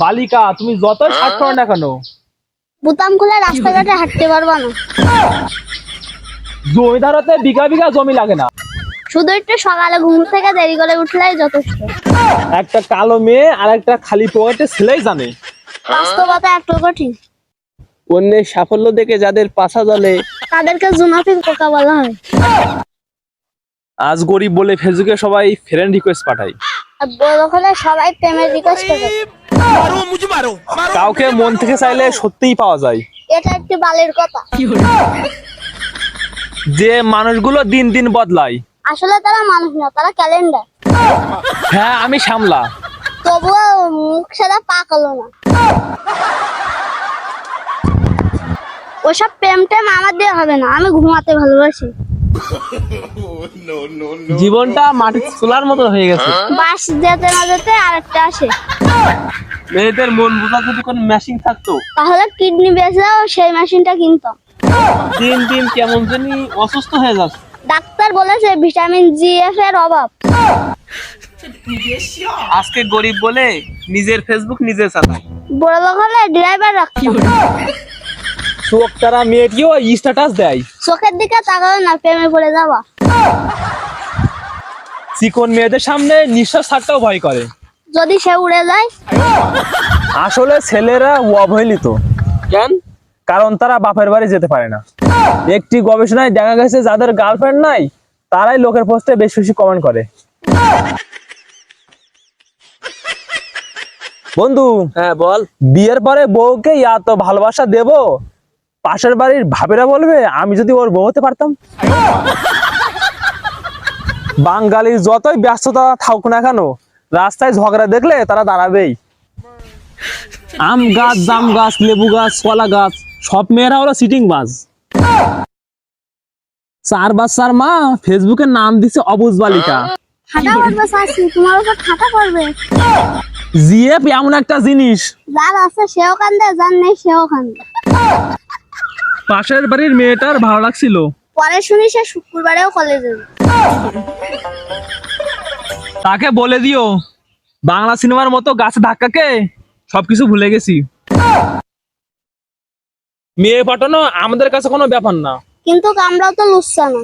বালিকা তুমি যতই শার্ট করো না কেন? বুতাম খুলে রাস্তাঘাটে হাঁটতে পারবা না। জমিদারতে বিঘা বিঘা জমি লাগে না। শুধু একটু সকালে ঘুম থেকে দেরি করে উঠলেই যথেষ্ট। একটা কালো মেয়ে আর একটা খালি পকেটে ছেলেই জানে। বাস্তবতা একটু কঠিন। অন্যের সাফল্য দেখে যাদের পাশা জলে তাদেরকে জুনাফিক পোকা বলা হয়। আজ গরিব বলে ফেসবুকে সবাই ফ্রেন্ড রিকোয়েস্ট পাঠায়। আর বড় হলে সবাই প্রেমের রিকোয়েস্ট করে কাউকে মন থেকে চাইলে সত্যিই পাওয়া যায়। এটা একটি বালের কথা। যে মানুষগুলো দিন দিন বদলায়। আসলে তারা মানুষ না তারা ক্যালেন্ডার হ্যাঁ আমি সামলা। তবুও মুখ সাদা পা করল না। ওসব প্রেম টেম আমার দিয়ে হবে না আমি ঘুমাতে ভালোবাসি। জীবনটা মাটির চুলার মতো হয়ে গেছে। বাস যেতে না যেতে আরেকটা আসে। মেয়েদের মন বোঝার যদি কোনো মেশিন থাকতো? তাহলে কিডনি বেচেও সেই মেশিনটা কিনতাম। দিন দিন কেমন জানি অসুস্থ হয়ে যাচ্ছে। ডাক্তার বলেছে ভিটামিন জি এফ এর অভাব। আজকে গরিব বলে নিজের ফেসবুক নিজে চালায়। বড় লোক হলে ড্রাইভার রাখতাম। চোখ তারা মেয়েটিও স্ট্যাটাস দেয়। চোখের দিকে তাকাও না প্রেমে পড়ে যাবা। চিকন মেয়েদের সামনে নিঃশ্বাস ছাড়তেও ভয় করে। যদি সে উড়ে যায়? আসলে ছেলেরা অবহেলিত। কেন? কারণ তারা বাপের বাড়ি যেতে পারে না। একটি গবেষণায় দেখা গেছে যাদের গার্লফ্রেন্ড নাই তারাই লোকের পোস্টে বেশি বেশি কমেন্ট করে। বন্ধু হ্যাঁ বল। বিয়ের পরে বউকে এত ভালোবাসা দেব? পাশের বাড়ির ভাবেরা বলবে আমি যদি ওর বউ হতে পারতাম। বাঙালির যতই ব্যস্ততা থাকুক না কেন রাস্তায় ঝগড়া দেখলে তারা দাঁড়াবেই। আম গাছ জাম গাছ লেবু গাছ কলা গাছ সব মেয়েরা হলো সিটিং বাস চার বাস বাচ্চার মা ফেসবুকে নাম দিছে অবুজ বালিকা। জিএফ এমন একটা জিনিস। যার আছে সেও কান্দে যার নেই সেও কান্দে। পাশের বাড়ির মেয়েটার ভালো লাগছিল। পরে শুনি সে শুক্রবারেও কলেজে তাকে বলে দিও বাংলা সিনেমার মতো গাছে ধাক্কাকে সবকিছু ভুলে গেছি। মেয়ে পাঠানো আমাদের কাছে কোনো ব্যাপার না। কিন্তু আমরা তো লুচ্ছা না।